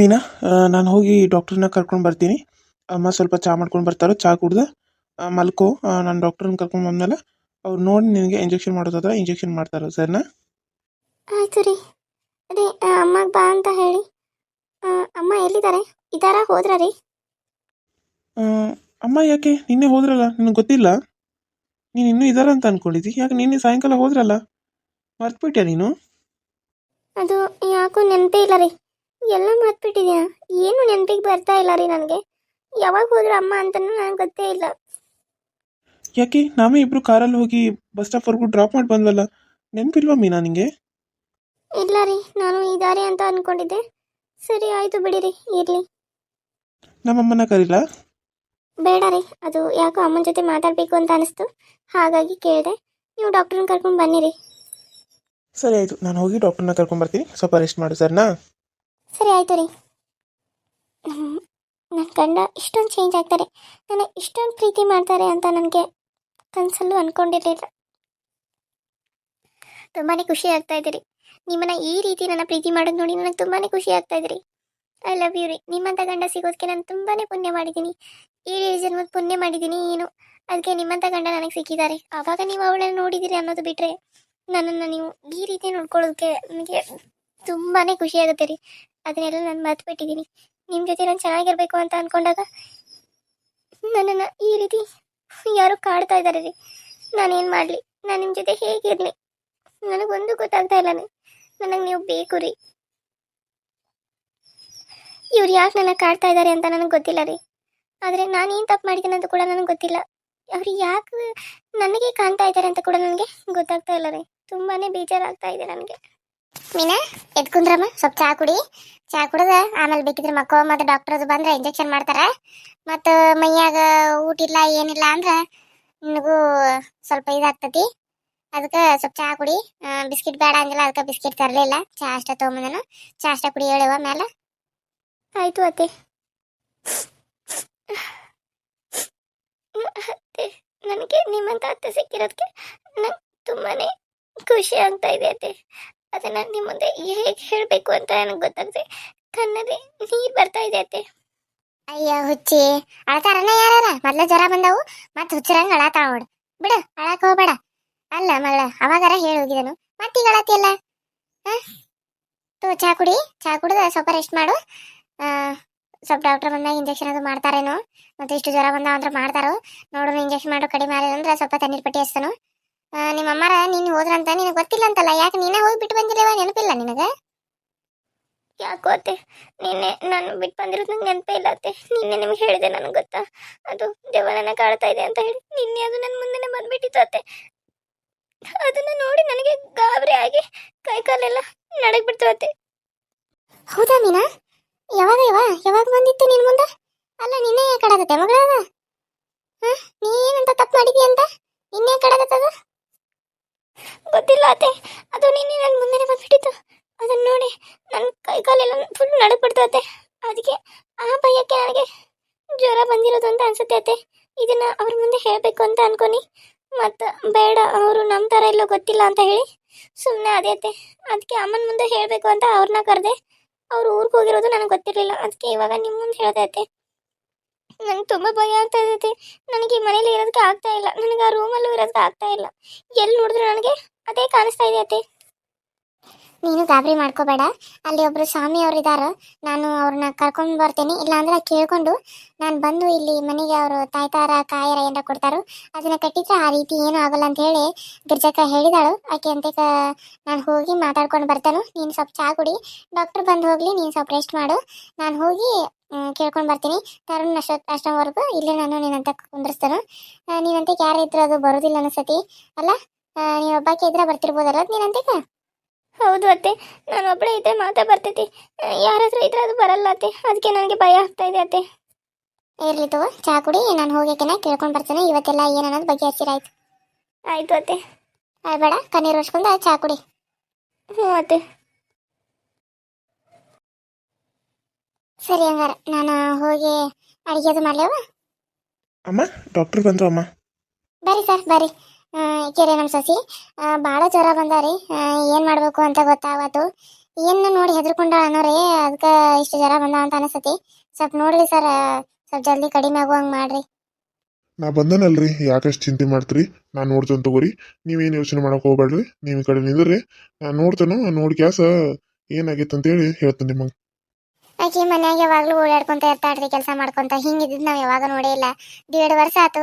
ಮೀನಾ ನಾನು ಹೋಗಿ ಡಾಕ್ಟ್ರನ್ನ ಕರ್ಕೊಂಡು ಬರ್ತೀನಿ. ಅಮ್ಮ ಸ್ವಲ್ಪ ಚಾ ಮಾಡ್ಕೊಂಡು ಬರ್ತಾರೋ ಚಾ ಕುಡ್ದು ಮಲ್ಕೋ. ನಾನು ಡಾಕ್ಟ್ರನ್ನ ಕರ್ಕೊಂಡು ಬಂದಮೇಲೆ ಅವ್ರು ನೋಡಿ ನಿನಗೆ ಇಂಜೆಕ್ಷನ್ ಮಾಡೋದಾದ್ರೆ ಇಂಜೆಕ್ಷನ್ ಮಾಡ್ತಾರೆ ಸರ್ನಾ? ಆಯ್ತು ರೀ. ಅದೇ ಅಮ್ಮಗೆ ಬಾ ಅಂತ ಹೇಳಿ. ಅಮ್ಮ ಎಲ್ಲಿದ್ದಾರೆ? ಇದಾರ ಹೋದ್ರ ರೀ? ಅಮ್ಮ ಯಾಕೆ? ನಿನ್ನೆ ಹೋದ್ರಲ್ಲ ನಿನಗೆ ಗೊತ್ತಿಲ್ಲ? ನೀನು ಇನ್ನೂ ಇದಾರ ಅಂತ ಅನ್ಕೊಂಡಿದ್ದಿ. ಯಾಕೆ ನಿನ್ನೆ ಸಾಯಂಕಾಲ ಹೋದ್ರಲ್ಲ? ಮರ್ತ್ಬಿಟ್ಟೆ ನೀನು? ಅದು ಯಾಕೋ ನೆನಪೇ ಇಲ್ಲ ರೀ. ಎಲ್ಲ ಮರ್ತ್ಬಿಟ್ಟಿದ್ಯಾ? ಏನು ನೆನಪಿಗೆ ಬರ್ತಾ ಇಲ್ಲ ರೀ ನನಗೆ. ಯಾವಾಗ ಹೋದ್ರು ಅಮ್ಮ ಅಂತನೂ ನನಗೆ ಗೊತ್ತೇ ಇಲ್ಲ. ಯಾಕೆ? ನಾವೇ ಇಬ್ರು ಕಾರಲ್ಲಿ ಹೋಗಿ ಬಸ್ ಸ್ಟಾಪ್ ಸ್ಟಾಪ್ವರೆಗೂ ಡ್ರಾಪ್ ಮಾಡಿ ಬಂದ್ವಲ್ಲ. ನೆನಪಿಲ್ವಾ ಮೀನಾ ನಿಂಗೆ? ಇಲ್ಲ ರೀ ನಾನು ಇದ್ದಾರೆ ಅಂತ ಅನ್ಕೊಂಡಿದ್ದೆ. ಸರಿ ಆಯ್ತು ಬಿಡಿರಿ ಇರ್ಲಿ. ನಮ್ಮಮ್ಮನ ಕರೀಲ? ಬೇಡ ರೀ ಅದು ಯಾಕೋ ಅಮ್ಮನ ಜೊತೆ ಮಾತಾಡಬೇಕು ಅಂತ ಅನಿಸ್ತು. ಹಾಗಾಗಿ ಕೇಳಿದೆ. ನೀವು ಡಾಕ್ಟ್ರನ್ನ ಕರ್ಕೊಂಡು ಬನ್ನಿರಿ. ಸರಿ ಆಯಿತು. ನಾನು ಹೋಗಿ ಡಾಕ್ಟರ್ನ ಕರ್ಕೊಂಡು ಬರ್ತೀನಿ. ಸ್ವಲ್ಪ ರೆಸ್ಟ್ ಮಾಡು ಸರ್ನಾ? ಸರಿ ಆಯಿತು ರೀ. ನನ್ನ ಗಂಡ ಇಷ್ಟೊಂದು ಚೇಂಜ್ ಆಗ್ತಾರೆ. ನನ್ನ ಇಷ್ಟೊಂದು ಪ್ರೀತಿ ಮಾಡ್ತಾರೆ ಅಂತ ನನಗೆ ಕನಸಲ್ಲೂ ಅಂದ್ಕೊಂಡಿರಲಿಲ್ಲ ತುಂಬಾ ಖುಷಿ ಆಗ್ತಾ ಇದ್ದೀರಿ ನಿಮ್ಮನ್ನ ಈ ರೀತಿ ನನ್ನ ಪ್ರೀತಿ ಮಾಡೋದು ನೋಡಿ ನನಗೆ ತುಂಬಾ ಖುಷಿ ಆಗ್ತಾ ಇದ್ದೀರಿ ಐ ಲವ್ ಯು ರೀ. ನಿಮ್ಮಂಥ ಗಂಡ ಸಿಗೋದಕ್ಕೆ ನಾನು ತುಂಬಾ ಪುಣ್ಯ ಮಾಡಿದ್ದೀನಿ. ಈ ಜನ್ಮದ ಪುಣ್ಯ ಮಾಡಿದ್ದೀನಿ ಏನು? ಅದಕ್ಕೆ ನಿಮ್ಮಂಥ ಗಂಡ ನನಗೆ ಸಿಕ್ಕಿದ್ದಾರೆ. ಆವಾಗ ನೀವು ಅವಳನ್ನು ನೋಡಿದ್ದೀರಿ ಅನ್ನೋದು ಬಿಟ್ಟರೆ ನನ್ನನ್ನು ನೀವು ಈ ರೀತಿ ನೋಡ್ಕೊಳ್ಳೋದಕ್ಕೆ ನನಗೆ ತುಂಬಾ ಖುಷಿ ಆಗುತ್ತೆ ರೀ. ಅದನ್ನೆಲ್ಲ ನಾನು ಮರ್ತು ಬಿಟ್ಟಿದ್ದೀನಿ ನಿಮ್ಮ ಜೊತೆ ನಾನು ಚೆನ್ನಾಗಿರ್ಬೇಕು ಅಂತ ಅಂದ್ಕೊಂಡಾಗ ನನ್ನನ್ನು ಈ ರೀತಿ ಯಾರು ಕಾಡ್ತಾ ಇದ್ದಾರೆ ರೀ. ನಾನೇನು ಮಾಡಲಿ? ನಾನು ನಿಮ್ಮ ಜೊತೆ ಹೇಗಿರಲಿ ನನಗೊಂದು ಗೊತ್ತಾಗ್ತಾ ಇಲ್ಲ ನನಗೆ ನೀವು ಬೇಕು ರೀ. ಇವ್ರು ಯಾಕೆ ನನ್ನ ಕಾಡ್ತಾ ಇದ್ದಾರೆ ಅಂತ ನನಗೆ ಗೊತ್ತಿಲ್ಲ ರೀ. ಆದರೆ ನಾನು ಏನು ತಪ್ಪು ಮಾಡಿದ್ದೀನಿ ಅಂತ ಕೂಡ ನನಗೆ ಗೊತ್ತಿಲ್ಲ. ಅವ್ರು ಯಾಕೆ ನನಗೆ ಕಾಣ್ತಾ ಇದ್ದಾರೆ ಅಂತ ಕೂಡ ನನಗೆ ಗೊತ್ತಾಗ್ತಾ ಇಲ್ಲ ರೀ. ತುಂಬಾ ಬೇಜಾರಾಗ್ತಾ ಇದೆ ನನಗೆ. ಮೀನಾ ಎದ್ಕುಂದ್ರಮ್ಮ ಸ್ವಲ್ಪ ಚಾ ಕುಡಿ. ಚಾ ಕುಡ್ದ ಆಮೇಲೆ ಬೇಕಿದ್ರೆ ಮಕ್ಕೋ ಮತ್ತು ಡಾಕ್ಟರ್ ಅದು ಬಂದ್ರೆ ಇಂಜೆಕ್ಷನ್ ಮಾಡ್ತಾರೆ. ಮತ್ತು ಮೈಯಾಗ ಊಟ ಇಲ್ಲ ಏನಿಲ್ಲ ಅಂದ್ರೆ ನಿನಗೂ ಸ್ವಲ್ಪ ಇದಾಗ್ತತಿ. ಅದಕ್ಕೆ ಸ್ವಲ್ಪ ಚಾ ಕುಡಿ. ಬಿಸ್ಕಿಟ್ ಬೇಡ ಅಂದಿಲ್ಲ, ಅದಕ್ಕೆ ಬಿಸ್ಕಿಟ್ ತರಲಿಲ್ಲ ಚಾ ಅಷ್ಟ ತೊಗೊಂಬಂದನು. ಚಾ ಅಷ್ಟ ಕುಡಿ ಹೇಳುವ ಮೇಲೆ ಆಯ್ತು ಅತ್ತೆ. ಅತ್ತೆ, ನನಗೆ ನಿಮ್ಮಂತ ಅತ್ತೆ ಸಿಕ್ಕಿರೋದಕ್ಕೆ ನಂಗೆ ತುಂಬಾನೇ ಖುಷಿ ಆಗ್ತಾ ಇದೆ ಅತ್ತೆ. ಅದನ್ನ ನಿಮ್ಮ ಮುಂದೆ ಹೇಗೆ ಹೇಳಬೇಕು ಅಂತ ನನಗೆ ಗೊತ್ತಾಗ್ತದೆ ಕಣ್ಣಲ್ಲಿ ನೀರ್ ಬರ್ತಾ ಇದೆ ಅತ್ತೆ. ಅಯ್ಯ ಹುಚ್ಚಿ ಅಳತಾರನ ಯಾರ ಮೊದ್ಲ ಜ್ವರ ಬಂದವು ಮತ್ತೆ ಹುಚ್ಚರಂಗ ಅಳತಾಳ ನೋಡು. ಬಿಡು ಅಳಕ್ ಹೋಗ್ಬೇಡ. ಅಲ್ಲ ಮಗಳ ಅವಾಗಾರ ಹೇಳಿ ಹೋಗಿದನು. ಮತ್ತೀಗ ಅಳತಿಯಲ್ಲ ತೋ ಚಾ ಕುಡಿ. ಚಾ ಕುಡಿದ ಸ್ವಲ್ಪ ರೆಸ್ಟ್ ಮಾಡು. ಸ್ವಲ್ಪ ಡಾಕ್ಟರ್ ಬಂದಾಗ ಇಂಜೆಕ್ಷನ್ ಅದು ಮಾಡ್ತಾರೇನು. ಮತ್ತೆ ಇಷ್ಟು ಜ್ವರ ಬಂದಾವ ಅಂದ್ರೆ ಮಾಡ್ತಾರೋ. ನೋಡು ಇಂಜೆಕ್ಷನ್ ಮಾಡು ಕಡಿಮೆ ಅಂದ್ರೆ ಸ್ವಲ್ಪ ತಣ್ಣೀರ್ ಪಟ್ಟಿ ಹಚ್ತಾನು. ಆ, ನಿಮ್ಮ ಅಮ್ಮರ ನೀನು ಹೋದ್ರಂತ ನಿನಗೆ ಗೊತ್ತಿಲ್ಲ ಅಂತಲ್ಲ ಯಾಕೆ ನೀನೇ ಹೋಗಿ ಬಿಟ್ಟು ಬಂದಿಲ್ಲವ ನೆನಪಿಲ್ಲ ನಿನಗೆ? ಯಾಕೋತೆ ನಿನ್ನೆ ನಾನು ಬಿಟ್ಟು ಬಂದಿರೋದು ನಂಗೆ ನೆನಪೇ ಇಲ್ಲ ಅತ್ತೆ. ನಿನ್ನೆ ನಿಮ್ಗೆ ಹೇಳಿದೆ ನನಗೆ ಗೊತ್ತಾ? ಅದು ದೆವ್ವನನ್ನ ಕಾಡ್ತಾ ಇದೆ ಅಂತ ಹೇಳಿ ನಿನ್ನೆ ಅದು ನನ್ನ ಮುಂದೆನೆ ಬಂದ್ಬಿಟ್ಟಿತ್ತು ಅತ್ತೆ. ಅದನ್ನ ನೋಡಿ ನನಗೆ ಗಾಬರಿ ಆಗಿ ಕೈ ಕಾಲೆಲ್ಲ ನಡಕ್ ಬಿಡ್ತು ಅತ್ತೆ. ಹೌದಾ ಮೀನಾ? ಯಾವಾಗ ಯಾವ ಯಾವಾಗ ಬಂದಿತ್ತು ನಿನ್ ಮುಂದೆ? ಅಲ್ಲ ನಿನ್ನೆ ಯಾಕೆ ಕಡಗತ್ತೆ ಮಗಳದ ಹಾ? ನೀನಂತ ತಪ್ಪು ಮಾಡಿದಿ ಅಂತ ನಿನ್ನೆ ಕಡಗತ್ತದ ಗೊತ್ತಿಲ್ಲ ಅತ್ತೆ ಅದು ನಿನ್ನೆ ನನ್ನ ಮುಂದೆನೆ ಬಂದ್ಬಿಟ್ಟಿತ್ತು ಅದನ್ನ ನೋಡಿ ನನ್ನ ಕೈ ಕಾಲೆಲ್ಲ ಫುಲ್ ನಡಕ್ ಬಿಡ್ತತೆ ಅದಕ್ಕೆ ಆ ಭಯಕ್ಕೆ ನನಗೆ ಜ್ವರ ಬಂದಿರೋದು ಅತ್ತೆ ಇದನ್ನ ಅವ್ರ ಮುಂದೆ ಹೇಳಬೇಕು ಅಂತ ಅನ್ಕೊನಿ. ಮತ್ತು ಬೇಡ, ಅವರು ನಮ್ಮ ಥರ ಎಲ್ಲೋ ಗೊತ್ತಿಲ್ಲ ಅಂತ ಹೇಳಿ ಸುಮ್ಮನೆ ಅದೇತೆ ಅದಕ್ಕೆ ಅಮ್ಮನ ಮುಂದೆ ಹೇಳಬೇಕು ಅಂತ ಅವ್ರನ್ನ ಕರೆದೆ. ಅವ್ರು ಊರಿಗೆ ಹೋಗಿರೋದು ನನಗೆ ಗೊತ್ತಿರಲಿಲ್ಲ. ಅದಕ್ಕೆ ಇವಾಗ ನಿಮ್ಮ ಮುಂದೆ ಹೇಳ್ದೈತೆ ನಂಗೆ ತುಂಬ ಭಯ ಆಗ್ತಾ ಇದೆ ನನಗೆ ಈ ಮನೇಲಿ ಇರೋದಕ್ಕೆ ಆಗ್ತಾ ಇಲ್ಲ. ನನಗೆ ಆ ರೂಮಲ್ಲೂ ಇರೋದಕ್ಕೆ ಆಗ್ತಾ ಇಲ್ಲ. ಎಲ್ಲಿ ನೋಡಿದ್ರು ನನಗೆ ಅದೇ ಕಾಣಿಸ್ತಾ ಇದೆ ಅತ್ತೆ. ನೀನು ಗಾಬರಿ ಮಾಡ್ಕೋಬೇಡ. ಅಲ್ಲಿ ಒಬ್ರು ಸ್ವಾಮಿ ಅವ್ರು ಇದ್ದಾರೆ ನಾನು ಅವ್ರನ್ನ ಕರ್ಕೊಂಡು ಬರ್ತೀನಿ. ಇಲ್ಲಾಂದ್ರೆ ಕೇಳ್ಕೊಂಡು ನಾನು ಬಂದು ಇಲ್ಲಿ ಮನೆಗೆ ಅವರು ತಾಯ್ತಾರ ಕಾಯರ ಏನಾರ ಕೊಡ್ತಾರೋ ಅದನ್ನ ಕಟ್ಟಿದ್ರೆ ಆ ರೀತಿ ಏನೂ ಆಗಲ್ಲ ಅಂತ ಹೇಳಿ ಗಿರ್ಜಕ್ಕ ಹೇಳಿದಾಳು. ಆಕೆ ಅಂತ ನಾನು ಹೋಗಿ ಮಾತಾಡ್ಕೊಂಡು ಬರ್ತಾನು. ನೀನು ಸ್ವಲ್ಪ ಚಾ ಕುಡಿ. ಡಾಕ್ಟ್ರ್ ಬಂದು ಹೋಗ್ಲಿ, ನೀನು ಸ್ವಲ್ಪ ರೆಸ್ಟ್ ಮಾಡು. ನಾನು ಹೋಗಿ ಕೇಳ್ಕೊಂಡು ಬರ್ತೀನಿ. ತರುಣ್ ಅಷ್ಟ ಅಷ್ಟವರೆಗೂ ಇಲ್ಲೇ ನಾನು ನಿನ್ನಂತ ಕುಂದ್ರಿಸ್ತಾನು. ನೀನಂತೆ ಯಾರು ಇದ್ರು ಅದು ಬರೋದಿಲ್ಲ ಅನಿಸ್ತತಿ ಅಲ್ಲ ನೀವು ಒಬ್ಬಾಕೆ ಇದ್ರೆ ಬರ್ತಿರ್ಬೋದಲ್ಲ ನೀನಂತೆ ಹೌದು ಅತ್ತೆ ನಾನು ಒಬ್ಬಳೇ ಇದ್ದರೆ ಮಾತಾ ಬರ್ತೈತಿ. ಯಾರ ಹತ್ರ ಇದ್ರೆ ಅದು ಬರಲ್ಲ ಅತ್ತೆ. ಅದಕ್ಕೆ ನನಗೆ ಭಯ ಆಗ್ತಾ ಇದೆ ಅತ್ತೆ. ಇರ್ಲಿ ತಗೋ ಚಾ ಕುಡಿ ನಾನು ಹೋಗಕ್ಕೆ ಕೇಳ್ಕೊಂಡು ಬರ್ತೇನೆ. ಇವತ್ತೆಲ್ಲ ಏನನ್ನೋದು ಬಗ್ಗೆ ಹಚ್ಚಿರಾಯ್ತು ಆಯ್ತು. ಅತ್ತೆ. ಬೇಡ ಕಣ್ಣೀರು ಒರ್ಸ್ಕೊಂಡು ಚಾ ಕುಡಿ. ಹ್ಞೂ ಅತ್ತೆ. ಸರಿ ಹಂಗಾರೆ ನಾನು ಹೋಗಿ ಅಡುಗೆ ಅದು ಮಾಡ್ಲೇವ ಅಮ್ಮ ಡಾಕ್ಟರ್ ಬಂದ್ರು ಅಮ್ಮ. ಬರ್ರಿ ಸರ್ ಬರ್ರಿ. ಕೆರೆ ನಮ್ಮ ಸಸಿ ಭಾಳ ಜ್ವರ ಬಂದಾರಿ ಏನು ಮಾಡಬೇಕು ಅಂತ ಗೊತ್ತಾಗತ್ತು ಏನು ನೋಡಿ ಹೆದರ್ಕೊಂಡಾಳ ಅನ್ನೋರಿ ಅದಕ್ಕೆ ಇಷ್ಟು ಜ್ವರ ಬಂದ ಅಂತ ಅನಿಸ್ತತಿ. ಸ್ವಲ್ಪ ನೋಡ್ರಿ ಸರ್ ಸ್ವಲ್ಪ ಜಲ್ದಿ ಕಡಿಮೆ ಆಗುವಂಗೆ ಮಾಡ್ರಿ. ನಾ ಬಂದನಲ್ರಿ, ಯಾಕಷ್ಟು ಚಿಂತೆ ಮಾಡ್ತೀರಿ. ನಾನು ನೋಡ್ತೇನೆ ತಗೋರಿ. ನೀವೇನು ಯೋಚನೆ ಮಾಡೋಕೆ ಹೋಗ್ಬೇಡ್ರಿ ನೀವು ಈ ಕಡೆ ನಿಂದ್ರಿ. ನಾನು ನೋಡ್ತೇನೆ, ನೋಡಿ ಕ್ಯಾಸ ಏನಾಗೈತೆ ಅಂತೇಳಿ ಹೇಳ್ತೇನೆ ನಿಮಗೆ ಆಕಿ ಮನ್ಯಾಗ ಯಾವಾಗ್ಲೂ ಓಡಾಡ್ಕೊಂತ ಇರ್ತಾಡ್ರಿ ಕೆಲಸ ಮಾಡ್ಕೊಂತ ಹಿಂಗಿದ್ ನಾವ್ ಯಾವಾಗ ನೋಡಿಲ್ಲ ಇಲ್ಲ. ದೇಡ್ ವರ್ಷ ಆತು.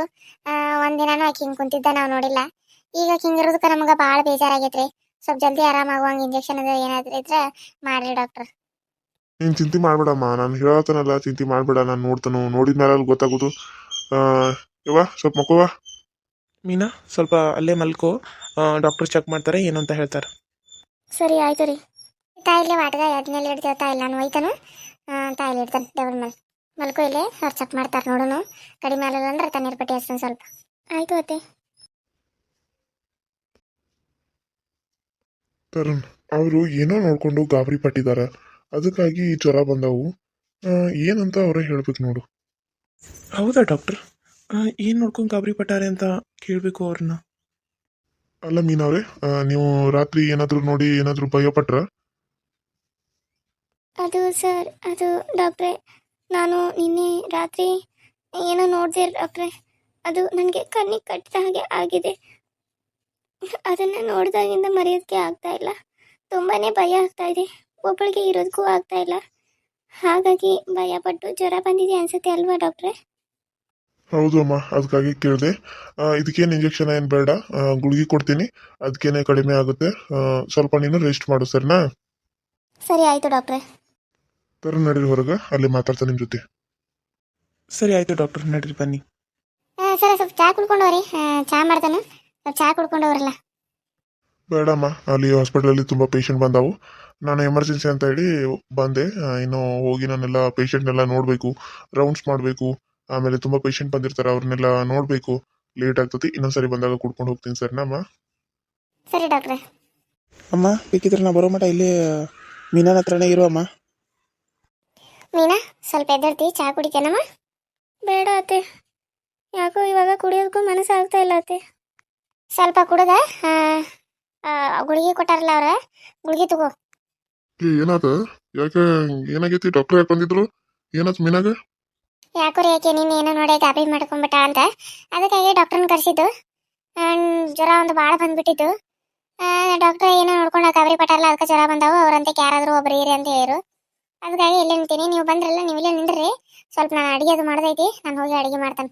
ಒಂದಿನಾನು ಆಕಿ ಹಿಂಗ್ ಕುಂತಿದ್ದ ನಾವ್ ನೋಡಿಲ್ಲ. ಈಗ ಹಿಂಗಿರೋದಕ್ಕ ನಮಗ ಬಾಳ ಬೇಜಾರಾಗೈತ್ರಿ. ಸ್ವಲ್ಪ ಜಲ್ದಿ ಆರಾಮಾಗುವಂಗ ಇಂಜೆಕ್ಷನ್ ಅದ ಏನಾದ್ರೂ ಇದ್ರ ಮಾಡ್ರಿ ಡಾಕ್ಟರ್. ನೀನು ಚಿಂತೆ ಮಾಡ್ಬೇಡಮ್ಮ. ನಾನು ಹೇಳತ್ತನಲ್ಲ ಚಿಂತೆ ಮಾಡ್ಬೇಡ. ನಾನು ನೋಡ್ತಾನು. ನೋಡಿದ ಮೇಲೆ ಅಲ್ಲಿ ಗೊತ್ತಾಗೋದು. ಯವ್ವ ಸ್ವಲ್ಪ ಮಕ್ಕವ? ಮೀನಾ ಸ್ವಲ್ಪ ಅಲ್ಲೇ ಮಲ್ಕೋ. ಡಾಕ್ಟರ್ ಚೆಕ್ ಮಾಡ್ತಾರೆ ಏನು ಅಂತ ಹೇಳ್ತಾರೆ. ಸರಿ ಆಯ್ತು ರೀ. ತಾಯಿಲೆ ವಾಟದ ಎದ್ಮೇಲೆ ಹಿಡ್ತೇವ ತಾಯಿಲ್ಲ ನಾನು ಒಯ್ತಾನು ತಾಯಿಲೆ ಇಡ್ತಾನೆ ದೇವ್ರ ಮೇಲೆ. ಮಲ್ಕೋ ಇಲ್ಲೇ ಅವ್ರು ಚೆಕ್ ಮಾಡ್ತಾರೆ ನೋಡೋನು. ಕಡಿಮೆ ಆಗಲ್ಲ ಅಂದ್ರೆ ತಣ್ಣೀರು ಪಟ್ಟಿ ಹಚ್ತಾನೆ ಸ್ವಲ್ಪ. ಆಯ್ತು ಅತ್ತೆ. ತರುಣ್ ಅವರು ಏನೋ ನೋಡ್ಕೊಂಡು ಗಾಬರಿ ಪಟ್ಟಿದ್ದಾರೆ ಅದಕ್ಕಾಗಿ ಈ ಜ್ವರ ಬಂದವು. ಏನಂತ ಅವರೇ ಹೇಳ್ಬೇಕು ನೋಡು. ಹೌದಾ ಡಾಕ್ಟರ್? ಏನು ನೋಡ್ಕೊಂಡು ಗಾಬರಿ ಪಟ್ಟಾರೆ ಅಂತ ಕೇಳಬೇಕು ಅವ್ರನ್ನ ಅಲ್ಲ ಮೀನವ್ರೆ ನೀವು ರಾತ್ರಿ ಏನಾದರೂ ನೋಡಿ ಏನಾದರೂ ಭಯಪಟ್ರ? ಅದು ಸರ್ ಅದು ಡಾಕ್ಟ್ರೆ ನಾನು ನಿನ್ನೆ ರಾತ್ರಿ ಏನೋ ನೋಡಿದೆ ಡಾಕ್ಟ್ರೆ ಅದು ನನಗೆ ಕಣ್ಣಿಗೆ ಕಟ್ಟಿದ ಹಾಗೆ ಆಗಿದೆ. ಅದನ್ನು ನೋಡಿದಾಗಿಂದ ಮರೆಯೋದಕ್ಕೆ ಆಗ್ತಾ ಇಲ್ಲ. ತುಂಬಾ ಭಯ ಆಗ್ತಾ ಇದೆ. ಒಬ್ಬಳಿಗೆ ಇರೋದಕ್ಕೂ ಆಗ್ತಾ ಇಲ್ಲ. ಹಾಗಾಗಿ ಭಯಪಟ್ಟು ಜ್ವರ ಬಂದಿದೆ ಅನ್ಸುತ್ತೆ ಅಲ್ವಾ ಡಾಕ್ಟ್ರೆ? ಹೌದು ಅಮ್ಮ ಅದಕ್ಕಾಗಿ ಕೇಳಿದೆ. ಇದಕ್ಕೇನು ಇಂಜೆಕ್ಷನ್ ಏನು ಬೇಡ. ಗುಳಿಗೆ ಕೊಡ್ತೀನಿ. ಅದಕ್ಕೇನೆ ಕಡಿಮೆ ಆಗುತ್ತೆ. ಸ್ವಲ್ಪ ನೀನು ರೆಸ್ಟ್ ಮಾಡು ಸರಿನಾ? ಸರಿ ಆಯಿತು ಡಾಕ್ಟ್ರೆ. ತರ ನಡೀರಿ ಹೊರಗೆ ಅಲ್ಲಿ ಮಾತಾಡ್ತಾ ನಿಮ್ಮ ಜೊತೆ. ಸರಿ ಆಯಿತು ಡಾಕ್ಟರ್ ನಡೀರಿ ಬನ್ನಿ. ಸರ್ ಸ್ವಲ್ಪ ಚಹಾ ಕುಡ್ಕೊಂಡವ್ರಿ. ಚಹಾ ಮಾಡ್ತಾನೆ. ಸ್ವಲ್ಪ ಚಹಾ ಕುಡ್ಕೊಂಡವ್ರಲ್ಲ. ಬೇಡಮ್ಮ ಅಲ್ಲಿ ಹಾಸ್ಪಿಟಲಲ್ಲಿ ತುಂಬ ಪೇಷಂಟ್ ಬಂದಾವು. ನಾನು ಎಮರ್ಜೆನ್ಸಿ ಅಂತ ಹೇಳಿ ಬಂದೆ. ಇನ್ನು ಹೋಗಿ ನಾನೆಲ್ಲ ಪೇಷಂಟ್ನೆಲ್ಲ ನೋಡಬೇಕು ರೌಂಡ್ಸ್ ಮಾಡಬೇಕು. ಆಮೇಲೆ ತುಂಬ ಪೇಷಂಟ್ ಬಂದಿರ್ತಾರೆ ಅವ್ರನ್ನೆಲ್ಲ ನೋಡಬೇಕು. ಲೇಟ್ ಆಗ್ತತಿ ಇನ್ನೊಂದ್ಸರಿ ಬಂದಾಗ ಕುಡ್ಕೊಂಡು ಹೋಗ್ತೀನಿ ಸರ್ ನಮ್ಮ ಸರಿ ಡಾಕ್ಟ್ರೆ. ಅಮ್ಮ ಬೇಕಿದ್ರೆ ನಾ ಬರೋ ಮಟ ಇಲ್ಲೇ ಮೀನಾನ ಹತ್ರನೇ ಇರೋ ಅಮ್ಮ. ಮೀನಾ ಸ್ವಲ್ಪ ಎದ್ದರ್ತಿ ಚಹಾ ಕುಡಿತೇನಮ್ಮ ಬೇಡ ಅತ್ತೆ. ಯಾಕೋ ಇವಾಗ ಕುಡಿಯೋದಕ್ಕೂ ಮನಸ್ಸು ಆಗ್ತಾ ಇಲ್ಲ ಅತ್ತೆ. ಸ್ವಲ್ಪ ಕುಡದ ಗುಳಿಗೆ ಕೊಟ್ಟಾರಲ್ಲ ಅವ್ರ? ಗುಳಿಗೆ ತಗೋ. ಏನಾತ? ಯಾಕೆ ಏನಾಗೈತಿ? ಡಾಕ್ಟರ್ ಯಾಕೆ ಬಂದಿದ್ರು? ಏನಾಯ್ತು ಮೀನಾಗ? ಯಾಕೋ ರೀ ಯಾಕೆ ನೀನು ಏನೋ ನೋಡಿ ಗಾಬಿ ಮಾಡ್ಕೊಂಡ್ಬಿಟ್ಟ ಅಂತ. ಅದಕ್ಕಾಗಿ ಡಾಕ್ಟರ್ನ ಕರೆಸಿದ್ದು. ಜ್ವರ ಒಂದು ಭಾಳ ಬಂದ್ಬಿಟ್ಟಿತ್ತು. ಡಾಕ್ಟರ್ ಏನೋ ನೋಡ್ಕೊಂಡು ಗಾಬರಿ ಪಟ್ಟಾರಲ್ಲ ಅದಕ್ಕೆ ಜ್ವರ ಬಂದಾವು. ಅವ್ರಂತೆ ಯಾರಾದರೂ ಒಬ್ಬರು ಇರಿ ಅಂತ ಹೇಳಿರು ಅದಕ್ಕಾಗಿ ಇಲ್ಲೇ ನಿಂತೀನಿ. ನೀವು ಬಂದ್ರಲ್ಲ ನೀವು ಇಲ್ಲೇ ನಿಂದ್ರಿ. ಸ್ವಲ್ಪ ನಾನು ಅಡಿಗೆ ಅದು ಮಾಡ್ದೈತಿ ನಾನು ಹೋಗಿ ಅಡಿಗೆ ಮಾಡ್ತೇನೆ.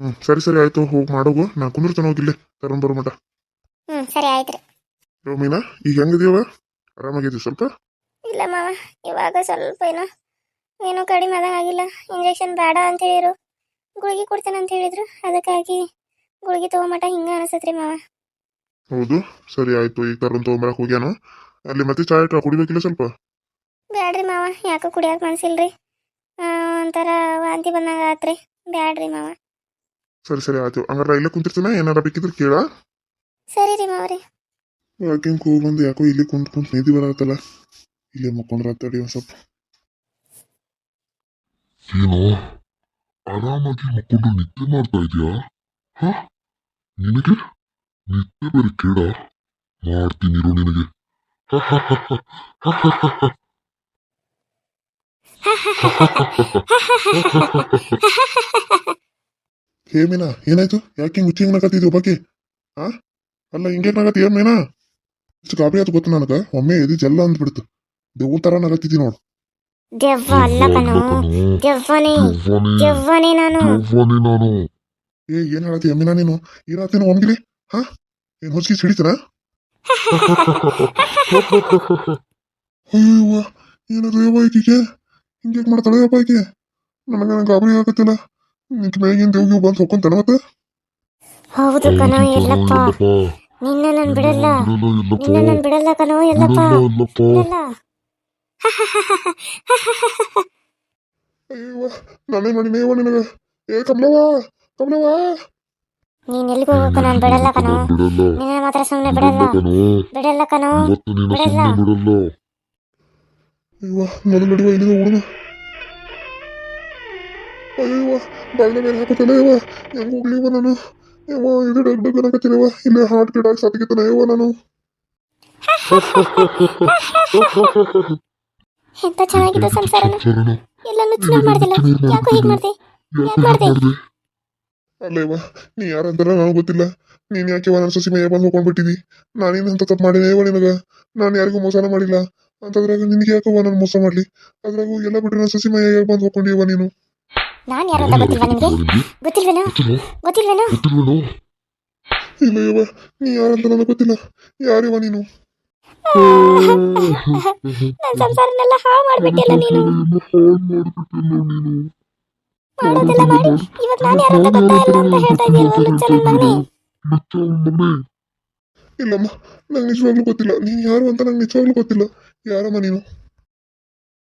ಹ್ಞೂ ಸರಿ ಸರಿ ಆಯ್ತು. ಹೋಗಿ ಮಾಡೋಗು. ನಾ ಕುಂದಿರ್ತಾನೆ ಹೋಗಿಲ್ಲೇ ತಗೊಂಡ್ ಬರೋ ಮಟ ಹ್ಞೂ ಸರಿ ಆಯ್ತು ರೀ. ಯೋ ಮೀನಾ ಈಗ ಹೆಂಗಿದೀವ ಆರಾಮಾಗಿದ್ದೀವಿ ಸ್ವಲ್ಪ? ಇಲ್ಲ ಮಾವ ಇವಾಗ ಸ್ವಲ್ಪ ಏನೋ ಏನೋ ಕಡಿಮೆ ಆದಂಗೆ ಆಗಿಲ್ಲ. ಇಂಜೆಕ್ಷನ್ ಬೇಡ ಅಂತ ಹೇಳಿದ್ರು. ಗುಳಿಗೆ ಕೊಡ್ತೇನೆ ಅಂತ ಹೇಳಿದ್ರು. ಅದಕ್ಕಾಗಿ ಗುಳಿಗೆ ತಗೊಂಮಟ ಹಿಂಗೆ ಅನಿಸತ್ರಿ ಮಾವ. ಹೌದು ಸರಿ ಆಯ್ತು. ಈಗ ತಗೊಂಡ್ ತೊಗೊಂಬರಕ್ಕೆ ಹೋಗ್ಯಾನು. ಅಲ್ಲಿ ಮತ್ತೆ ಚಾಯ್ ಕುಡಿಬೇಕಿಲ್ಲ ಸ್ವಲ್ಪ? ಬ್ಯಾಡ್ರಿ ಮಾವ ಯಾಕೋ ಕುಡಿಯೋಕೆ ಮನ್ಸಿಲ್ರಿ. ಒಂಥರ ವಾಂತಿ ಬಂದಂಗೆ ಆತ್ರಿ. ಬ್ಯಾಡ್ರಿ ಮಾವ. ಸರಿ ಸರಿ ಆಯ್ತು. ಹಂಗಾರೆ ಇಲ್ಲೇ ಕುಂತಿರ್ತೀನ? ಏನಾರ ಬೇಕಿದ್ರೆ ಕೇಳ? ಸರಿ ರೀ ಮಾವ್ರಿ ವಾಕಿಂಗ್ ಹೋಗಿ ಬಂದು ಯಾಕೋ ಇಲ್ಲಿ ಕುಂತ್ ಕುಂತ್ ನಿಧಿ ಬರತ್ತಲ್ಲ. ಇಲ್ಲೇ ಮಕ್ಕೊಂಡ್ರ ತಡಿ ಒಂದ್ ಸ್ವಲ್ಪ. ಏನೋ? ಆರಾಮಾಗಿ ಮಕ್ಕೊಂಡು ನಿದ್ದೆ ಮಾಡ್ತಾ ಇದೀಯಾ? ಹ? ನಿನಗೆ? ನಿದ್ದೆ ಬೇರೆ ಕೇಡ ಮಾಡ್ತೀನಿರು ನಿನಗೆ. ಹೇ ಮೀನಾ ಏನಾಯ್ತು? ಯಾಕೆ ಹಿಂಗೆ ಹುಚ್ಚಿ ನಗತ್ತಿದ್ಯೋ ಬಾಕಿ ಹಾ ಅಲ್ಲ ಹಿಂಗೆ ನಗತ್ತೀಯ ಮೀನಾ? ಇಷ್ಟು ಕಾಫಿ ಆಯ್ತು ಗೊತ್ತು ನನಗೆ? ಒಮ್ಮೆ ಇದು ಜಲ್ಲ ಅಂದ್ಬಿಡ್ತು. ದೇವ್ ತರ ನಗತ್ತಿದ್ದಿ ನೋಡು. ದೆವ್ವ ಅಲ್ಲ ಕಣೋ. ದೆವ್ವನೇ. ದೆವ್ವನೇ. ನಾನು. ದೆವ್ವನೇ ನಾನು. ಏ ಏನ್ ಹೇಳತ್ತಿ ಅಮ್ಮಿನ ನೀನು? ಈ ರಾತ್ರಿ ಒಮ್ಗಿಲಿ? ಹಾ? ಏನ್ ಹೊಚ್ಕಿ ಸಿಡಿತನ? ಅಯ್ಯವ್ವ ಏನದು ಯಾವ ಈಕಿಗೆ ಹಿಂಗೆ ಮಾಡ್ತಾಳೆ ಅಪ್ಪ ಈಕೆ ನನಗ ಗಾಬರಿ ಆಗತ್ತಿಲ್ಲ ನಿಂತ ಮೇಗಿನ ದೇವ್ಗೆ ಬಂದು ಹೊಕ್ಕೊಂತಾನ ಮತ್ತೆ? ಹೌದು ಕಣೋ ಎಲ್ಲಪ್ಪ. ನಿನ್ನ ನಾನು ಬಿಡಲ್ಲ. ನಿನ್ನ ನಾನು ಬಿಡಲ್ಲ ಕಣೋ ಎಲ್ಲಪ್ಪ. ಬಿಡಲ್ಲ ಅಯ್ಯವ್ವ ನಾನೇ ಮಾಡಿನೇ ಯವ್ವ ನಿನಗ. ಏ ಕಮಲವ್ವ ಕಮಲವ್ವ. ನೀನ್ ಎಲ್ಲಿಗೆ ಹೋಗಕ್ಕ ನಾನು ಬಿಡಲ್ಲ ಕಣೋ. ನಿನ್ನ ಮಾತ್ರ ಸುಮ್ಮನೆ ಬಿಡಲ್ಲ. ಬಿಡಲ್ಲ ಕಣೋ. ಬಿಡಲ್ಲ. ಅಯ್ಯವ್ವ ನನಗೆ ನಡುವ ಇಲ್ಲಿಂದ ಹುಡುಗ ಅಯ್ಯವ್ವ ಬಾಗಿಲ ಮೇಲೆ ಹಾಕುತ್ತಲ್ಲ ಯವ್ವ ಹೆಂಗ್ ಹೋಗ್ಲಿವ ನಾನು? ಯವ್ವ ಇದು ಡಗ್ ಡಗ್ ಅನ್ನಕತ್ತೀನವ್ವ ಇಲ್ಲೇ ಹಾರ್ಟ್ ಆಗಿ ಸತ್ತಿಗಿತ್ತಾನ ಯವ್ವ ನಾನು. ಎಂತ ಚೆನ್ನಾಗಿದೆ ಸಂಸಾರನ? ಸಂಸಾರನ ಚೆನ್ನಾಗಿ ಮಾಡ್ದಿಲ್ಲ? ಯಾಕೋ ಹೀಗೆ ಮಾಡ್ದೆ? ಯಾಕೆ ಮಾಡ್ದೆ? ಮಾಡ್ದೆ? ಅಲ್ಲೇವ ನೀ ಯಾರಂತಾರ ನನಗೆ ಗೊತ್ತಿಲ್ಲ. ನೀನು ಯಾಕೆ ನನ್ನ ಸೊಸಿ ಮೈಯ ಬಂದು ಹೋಗ್ಕೊಂಡ್ಬಿಟ್ಟಿದಿ ನಾನೇನು ಅಂತ ತಪ್ಪು ಮಾಡಿನೇವ ನಿನಗ? ನಾನು ಯಾರಿಗೂ ಮೋಸನ ಮಾಡಿಲ್ಲ. ಅಂತದ್ರಾಗ ನಿನಗೆ ಯಾಕವ್ವ ನಾನು ಮೋಸ ಮಾಡ್ಲಿ? ಅದ್ರಾಗೂ ಎಲ್ಲ ಬಿಡ್ರಿ ನನ್ನ ಸೊಸಿ ಮೈಯ ಬಂದು ಹೋಗ್ಕೊಂಡಿವ ನೀನು? ನಾನು ಯಾರು ಅಂತ ಗೊತ್ತಿಲ್ವಾ ನಿಮಗೆ? ಗೊತ್ತಿಲ್ವೇನೋ? ಗೊತ್ತಿಲ್ವೇನೋ? ಗೊತ್ತಿಲ್ವೇನೋ ಇಲ್ಲ ಯವ್ವ ನೀ ಯಾರಂತ ನನಗೆ ಗೊತ್ತಿಲ್ಲ. ಯಾರಿವ ನೀನು? ನನ್ನ ಸಂಸಾರನೆಲ್ಲ ಹಾಳು ಮಾಡ್ಬಿಟ್ಟಿಲ್ಲ ನೀನು. ಮಾಡೋದೆಲ್ಲ ಮಾಡಿ. ಇವತ್ತು ನಾನು ಯಾರು ಅಂತ ಗೊತ್ತಾಯಿಲ್ಲ ಅಂತ ಹೇಳ್ತಾ ಇದೀಯಲ್ವ ಲುಚ್ಚ ನನ್ನ ಮಗನೇ? ಇಲ್ಲಮ್ಮ ನಂಗೆ ನಿಜವಾಗ್ಲೂ ಗೊತ್ತಿಲ್ಲ. ನೀನು ಯಾರು ಅಂತ ನಂಗೆ ನಿಜವಾಗ್ಲೂ ಗೊತ್ತಿಲ್ಲ. ಯಾರಮ್ಮ ನೀನು?